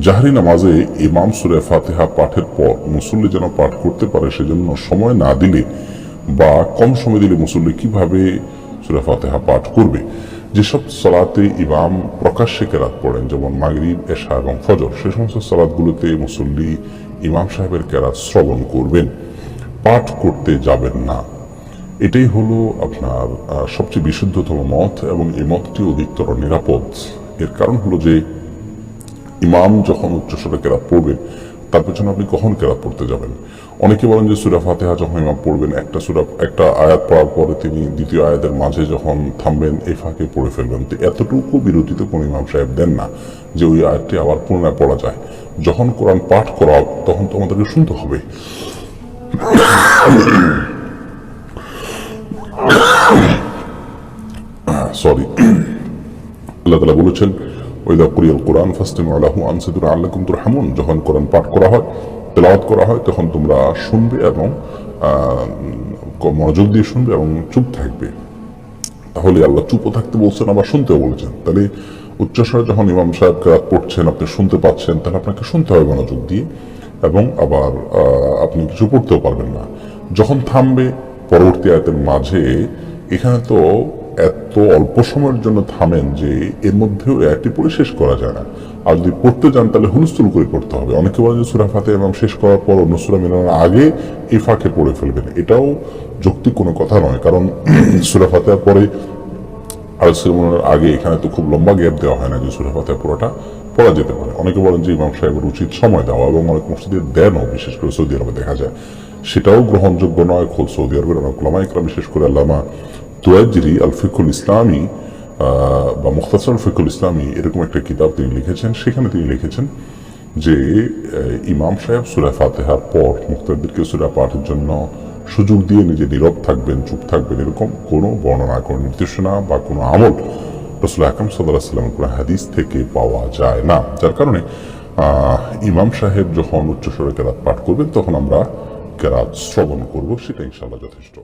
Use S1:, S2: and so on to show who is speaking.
S1: জাহরি নামাজে ইমাম সুরে ফাতেহা পাঠের পর মুসল্লি যেন পাঠ করতে পারে সেজন্য সময় না দিলে বা কম সময় দিলে মুসল্লি কীভাবে সুরে ফাতেহা পাঠ করবে? যেসব সালাতে ইমাম প্রকাশ্যে কেরাত পড়েন, যেমন মাগরিব, এশা এবং ফজর, সে সমস্ত সালাদগুলোতে মুসল্লি ইমাম সাহেবের কেরাত শ্রবণ করবেন। পাঠ করতে যাবেন না। এটাই হলো আপনার সবচেয়ে বিশুদ্ধতম মত এবং এই মতটি অধিকতর নিরাপদ। এর কারণ হলো যে ইমাম যখন উচ্চস্বরে কেরাত পড়বেন তার পেছনে আপনি কখন কেরাত পড়তে যাবেন অনেকে বলেন যে সুরা ফাতেহা যখন ইমাম পড়বেন একটা সুরা একটা আয়াত পড়ার পরে তিনি দ্বিতীয় আয়াতের মাঝে যখন থামবেন এই ফাঁকে পড়ে ফেলবেন তো এতটুকু বিরতিতে কোন ইমাম সাহেব দেন না যে ওই আয়াতটি আবার পুনরায় পড়া যায় যখন কোরআন পাঠ করা তখন তো আমাদেরকে শুনতে হবে সরি আল্লাহ তালা বলেছেন ওইদা কুরিয়াল কোরআন ফাস্টিম আল্লাহু আনসিদুর আল্লাকুম তুরহামুন যখন কোরআন পাঠ করা হয়, তেলাওয়াত করা হয়, তখন তোমরা শুনবে এবং মনোযোগ দিয়ে শুনবে এবং চুপ থাকবে। তাহলে আল্লাহ চুপও থাকতে বলছেন, আবার শুনতেও বলেছেন। তাহলে উচ্চস্বরে যখন ইমাম সাহেব কেরাত পড়ছেন আপনি শুনতে পাচ্ছেন, তাহলে আপনাকে শুনতে হবে মনোযোগ দিয়ে এবং আবার আপনি কিছু পড়তেও পারবেন না। যখন থামবে, পরবর্তী আয়তের মাঝে এখানে তো এত অল্প সময়ের জন্য থামেন যে এর মধ্যেও একটি পড়ে শেষ করা যায় না। আর যদি পড়তে যান, তাহলে হুলস্থুল করে পড়তে হবে। অনেকে বলেন যে সুরা ফাতে এবং শেষ করার পর অন্য সুরা মেলানোর আগে এই ফাঁকে পড়ে ফেলবেন। এটাও যৌক্তিক কোনো কথা নয়, কারণ সুরা ফাতেহার পরে আর সেরেমনির আগে এখানে তো খুব লম্বা গ্যাপ দেওয়া হয় না যে সুরা ফাতেহা পুরোটা পড়া যেতে পারে। অনেকে বলেন যে ইমাম সাহেবের উচিত সময় দেওয়া এবং অনেক মসজিদে দেনও, বিশেষ করে সৌদি আরবে দেখা যায়। সেটাও গ্রহণযোগ্য নয়। খোদ সৌদি আরবের অনেক লামা ইকরাম বিশেষ করে আল্লামা তুয়াজিরি আল ফিকুল ইসলামী বা মুখতাসর ফিকুল ইসলামী এরকম একটা কিতাব তিনি লিখেছেন, সেখানে তিনি লিখেছেন যে ইমাম সাহেব সুরা ফাতেহার পর মুক্তারদেরকে সুরা পাঠের জন্য সুযোগ দিয়ে নিজে নীরব থাকবেন, চুপ থাকবেন, এরকম কোনো বর্ণনা, কোনো নির্দেশনা বা কোনো আমল রসুল আকরম সাল্লাহ সাল্লামের কোনো হাদিস থেকে পাওয়া যায় না। যার কারণে ইমাম সাহেব যখন উচ্চস্বরে কেরাত পাঠ করবেন, তখন আমরা কেরাত শ্রবণ করব, সেটা ইনশাল্লাহ যথেষ্ট।